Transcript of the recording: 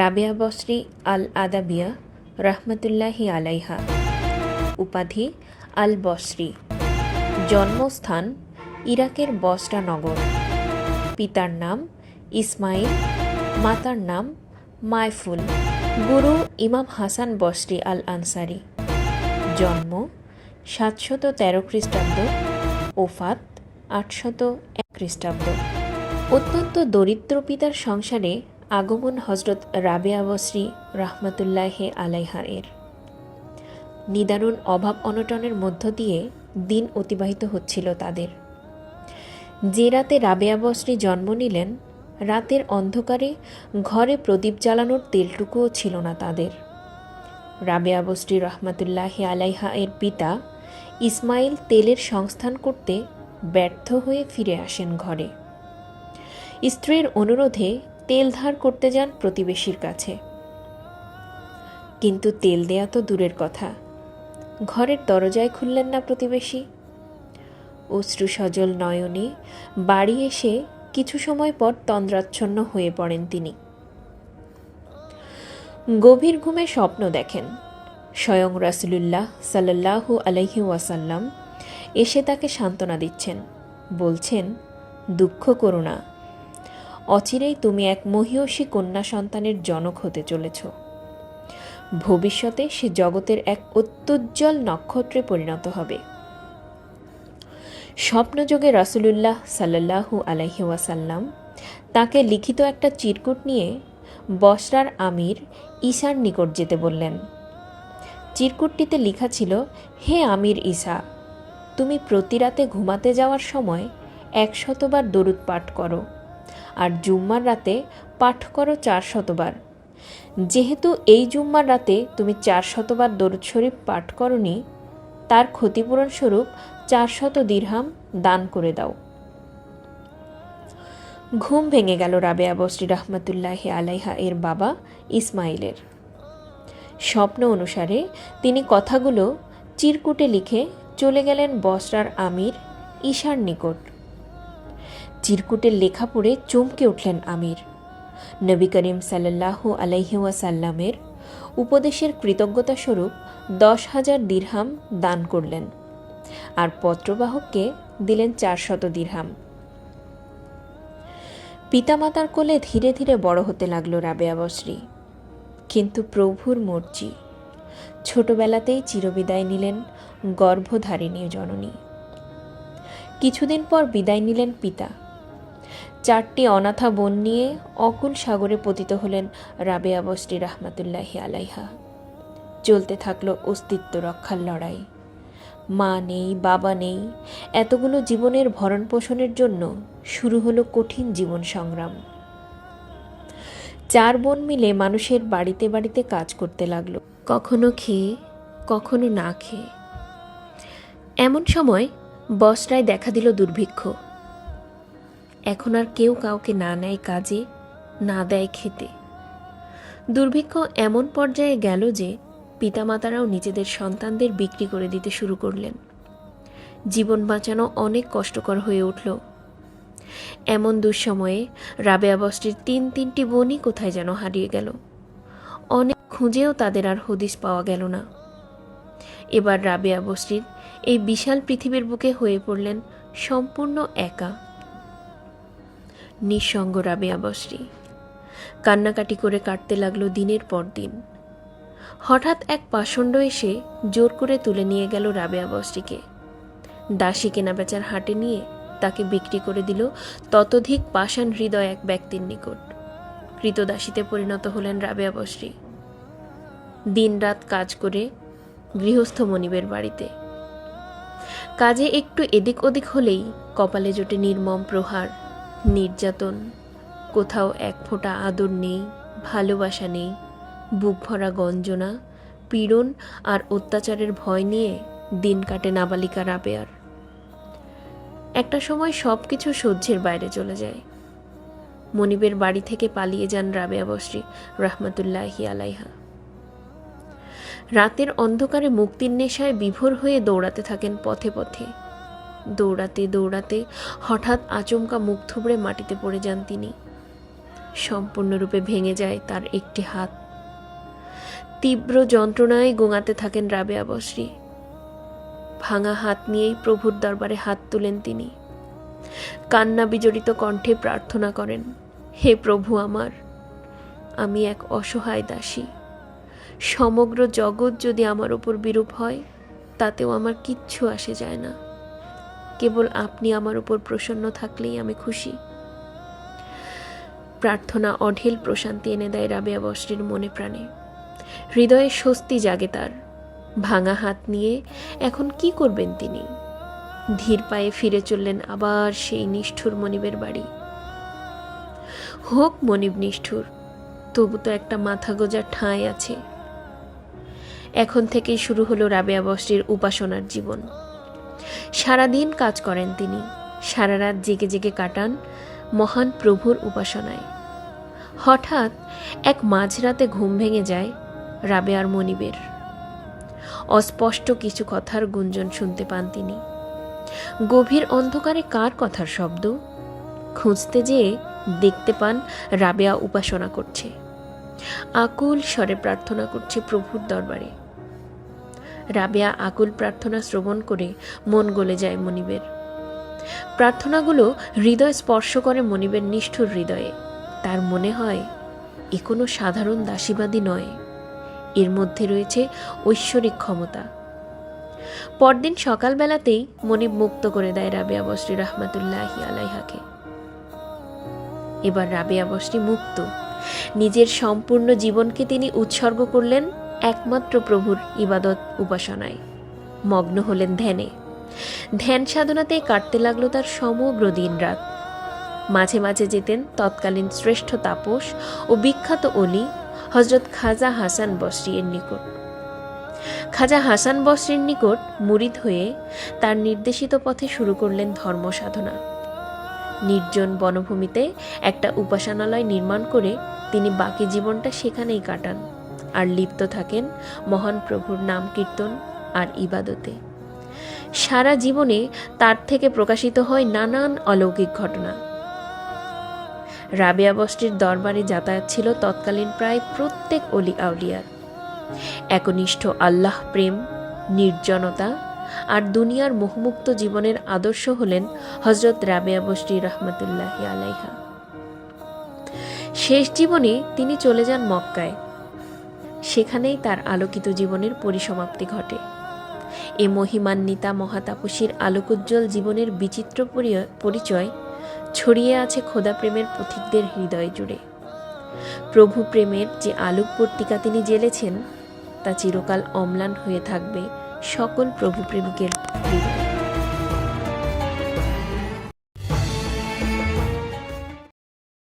রাবেয়া বসরি আল আদাবিয়া রহমতুল্লাহি আলাইহা। উপাধি আল বসরি জন্মস্থান ইরাকের বসরা নগর। পিতার নাম ইসমাইল, মাতার নাম মায়ফুল গুরু ইমাম হাসান বসরি আল আনসারি জন্ম সাতশত তেরো খ্রিস্টাব্দ, ওফাত আটশত এক খ্রিস্টাব্দ। অত্যন্ত দরিদ্র পিতার সংসারে আগমন হজরত রাবেয়া বসরি রহমতুল্লাহে আলাইহা এর। নিদারুণ অভাব অনটনের মধ্য দিয়ে দিন অতিবাহিত হচ্ছিল তাদের। যে রাতে রাবেয়া বসরি জন্ম নিলেন, রাতের অন্ধকারে ঘরে প্রদীপ জ্বালানোর তেলটুকুও ছিল না তাদের। রাবেয়া বসরি রহমতুল্লাহ আলাইহা এর পিতা ইসমাইল তেলের সংস্থান করতে ব্যর্থ হয়ে ফিরে আসেন ঘরে। স্ত্রীর অনুরোধে তেল ধার করতে যান প্রতিবেশীর কাছে। কিন্তু তেল দেয়া তো দূরের কথা। ঘরের দরজায় খুললেন না প্রতিবেশী। অশ্রু সজল নয়নে বাড়ি এসে কিছু সময় পর তন্দ্রাচ্ছন্ন হয়ে পড়েন তিনি। গভীর ঘুমে স্বপ্ন দেখেন। স্বয়ং রাসুলুল্লাহ সাল্লাহু আলহি ওয়াসাল্লাম এসে তাকে সান্ত্বনা দিচ্ছেন। বলছেন, দুঃখ করুণা অচিরেই তুমি এক মহিয়সী কন্যা সন্তানের জনক হতে চলেছ। ভবিষ্যতে সে জগতের এক অত্যুজ্জ্বল নক্ষত্রে পরিণত হবে। স্বপ্নযোগে রাসুলুল্লাহ সাল্লাহু আলাইহি ওয়াসাল্লাম তাকে লিখিত একটা চিরকুট নিয়ে বসরার আমির ঈশার নিকট যেতে বললেন। চিরকুটটিতে লেখা ছিল, হে আমির ঈশা, তুমি প্রতি রাতে ঘুমাতে যাওয়ার সময় একশতবার দরুদ পাঠ করো। আর জুম্মার রাতে পাঠ করো চার শতবার। যেহেতু এই জুম্মার রাতে তুমি চার শতবার দরুদ শরীফ পাঠ করনি, তার ক্ষতিপূরণ স্বরূপ চারশত দিরহাম দান করে দাও। ঘুম ভেঙে গেল রাবেয়া বসরি রহমতুল্লাহ আলাইহা এর বাবা ইসমাইলের। স্বপ্ন অনুসারে তিনি কথাগুলো চিরকুটে লিখে চলে গেলেন বসরার আমির ঈশার নিকট। চিরকুটের লেখা পড়ে চমকে উঠলেন আমির। নবী করিম সাল্লাহ আলাইহি ওয়াসাল্লামের উপদেশের কৃতজ্ঞতা স্বরূপ দশ হাজার দিরহাম দান করলেন আর পত্রবাহককে দিলেন চারশত দিরহাম। পিতামাতার কোলে ধীরে ধীরে বড় হতে লাগল রাবেয়া বসরি। কিন্তু প্রভুর মর্জি। ছোটবেলাতেই চিরবিদায় নিলেন গর্ভধারিণী জননী। কিছুদিন পর বিদায় নিলেন পিতা। চারটি অনাথা বোন নিয়ে অকুল সাগরে পতিত হলেন রাবেয়া বসরি রহমতুল্লাহি আলাইহা। চলতে থাকল অস্তিত্ব রক্ষার লড়াই। মা নেই, বাবা নেই, এতগুলো জীবনের ভরণ পোষণের জন্য শুরু হলো কঠিন জীবন সংগ্রাম। চার বোন মিলে মানুষের বাড়িতে বাড়িতে কাজ করতে লাগল। কখনো খেয়ে, কখনো না খেয়ে। এমন সময় বসরায় দেখা দিল দুর্ভিক্ষ। এখন আর কেউ কাউকে না নেয় কাজে, না দেয় খেতে। দুর্ভিক্ষ এমন পর্যায়ে গেল যে পিতামাতারাও নিজেদের সন্তানদের বিক্রি করে দিতে শুরু করলেন। জীবন বাঁচানো অনেক কষ্টকর হয়ে উঠল। এমন দুঃসময়ে রাবেয়া বস্তির তিন তিনটি বোনই কোথায় যেন হারিয়ে গেল। অনেক খুঁজেও তাদের আর হদিস পাওয়া গেল না। এবার রাবেয়া বস্তির এই বিশাল পৃথিবীর বুকে হয়ে পড়লেন সম্পূর্ণ একা। নিঃসঙ্গ রাবেয়া বস্রি কান্নাকাটি করে কাটতে লাগল দিনের পর দিন। হঠাৎ এক পাষণ্ড এসে জোর করে তুলে নিয়ে গেল রাবেয়া বস্রিকে দাসী কেনাবেচার হাটে নিয়ে তাকে বিক্রি করে দিল ততোধিক পাষাণ হৃদয় এক ব্যক্তির নিকট। কৃতদাসীতে পরিণত হলেন রাবেয়া বস্রি দিন রাত কাজ করে গৃহস্থ মনিবের বাড়িতে। কাজে একটু এদিক ওদিক হলেই কপালে জোটে নির্মম প্রহার নির্যাতন। কোথাও এক ফোঁটা আদর নেই, ভালোবাসা নেই, বুক ভরা গঞ্জনা, পীড়ন আর অত্যাচারের ভয় নিয়ে দিন কাটে নাবালিকা রাবেয়ার। একটা সময় সব কিছু সহ্যের বাইরে চলে যায়। মনিবের বাড়ি থেকে পালিয়ে যান রাবেয়া বসরি রহমতুল্লাহি আলাইহা। রাতের অন্ধকারে মুক্তির নেশায় বিভোর হয়ে দৌড়াতে থাকেন পথে পথে। দৌড়াতে দৌড়াতে হঠাৎ আচমকা মুখ থুবড়ে মাটিতে পড়ে যান তিনি। সম্পূর্ণরূপে ভেঙে যায় তার একটি হাত। তীব্র যন্ত্রণায় গোঙাতে থাকেন রাবেয়া বসরি। ভাঙা হাত নিয়েই প্রভুর দরবারে হাত তুলেন তিনি। কান্না বিজড়িত কণ্ঠে প্রার্থনা করেন, হে প্রভু আমার, আমি এক অসহায় দাসী। সমগ্র জগৎ যদি আমার ওপর বিরূপ হয়, তাতেও আমার কিচ্ছু আসে যায় না। কেবল আপনি আমার উপর প্রসন্ন থাকলেই আমি খুশি। প্রার্থনা অঢেল প্রশান্তি এনে দেয় রাবেয়া বস্ত্রীর মনে প্রাণে। হৃদয়ে স্বস্তি জাগে তার। ভাঙা হাত নিয়ে এখন কি করবেন তিনি? ধীর পায়ে ফিরে চললেন আবার সেই নিষ্ঠুর মনিবের বাড়ি। হোক মনিব নিষ্ঠুর, তবু তো একটা মাথা গোজার ঠাঁই আছে। এখন থেকেই শুরু হলো রাবেয়া বস্ত্রীর উপাসনার জীবন। সারাদিন কাজ করেন তিনি। সারা রাত জেগে জেগে কাটান মহান প্রভুর উপাসনায়। হঠাৎ এক মাঝরাতে ঘুম ভেঙে যায় রাবেয়ার মনিবের। অস্পষ্ট কিছু কথার গুঞ্জন শুনতে পান তিনি। গভীর অন্ধকারে কার কথার শব্দ? খুঁজতে যেয়ে দেখতে পান রাবেয়া উপাসনা করছে। আকুল স্বরে প্রার্থনা করছে প্রভুর দরবারে। রাবেয়া আকুল প্রার্থনা শ্রবণ করে মন গলে যায় মনিবের। প্রার্থনাগুলো হৃদয় স্পর্শ করে মনিবের নিষ্ঠুর হৃদয়ে। তার মনে হয়, এ কোনো সাধারণ দাসীবাদী নয়। এর মধ্যে রয়েছে ঐশ্বরিক ক্ষমতা। পরদিন সকালবেলাতেই মনিব মুক্ত করে দেয় রাবেয়া বস্রী রহমাতুল্লাহি আলাইহাকে। এবার রাবেয়া বস্রী মুক্ত। নিজের সম্পূর্ণ জীবনকে তিনি উৎসর্গ করলেন একমাত্র প্রভুর ইবাদত উপাসনায়। মগ্ন হলেন ধ্যানে। ধ্যান সাধনাতেই কাটতে লাগল তার সমগ্র দিন রাত মাঝে মাঝে যেতেন তৎকালীন শ্রেষ্ঠ তাপস ও বিখ্যাত অলি হজরত খাজা হাসান বসরি এর নিকট। খাজা হাসান বসরির নিকট মুরিদ হয়ে তার নির্দেশিত পথে শুরু করলেন ধর্ম সাধনা। নির্জন বনভূমিতে একটা উপাসনালয় নির্মাণ করে তিনি বাকি জীবনটা সেখানেই কাটান। আর লিপ্ত থাকেন মহান প্রভুর নাম কীর্তন আর ইবাদতে। সারা জীবনে তার থেকে প্রকাশিত হয় নানান অলৌকিক ঘটনা। রাবেয়া বস্তির দরবারে যাতায়াত ছিল তৎকালীন প্রায় প্রত্যেক অলি আউলিয়ার। একনিষ্ঠ আল্লাহ প্রেম, নির্জনতা আর দুনিয়ার মোহমুক্ত জীবনের আদর্শ হলেন হজরত রাবেয়া বস্তি রহমতুল্লাহ আলাইহা। শেষ জীবনে তিনি চলে যান মক্কায়। সেখানেই তার আলোকিত জীবনের পরিসমাপ্তি ঘটে। এ মহিমান্বিতা মহাতাপসীর আলোকোজ্জ্বল জীবনের বিচিত্র পরিচয় ছড়িয়ে আছে খোদা প্রেমের পথিকদের হৃদয় জুড়ে। প্রভু প্রেমের যে আলোক পত্রিকা তিনি জেলেছেন, তা চিরকাল অম্লান হয়ে থাকবে সকল প্রভু প্রেমিকের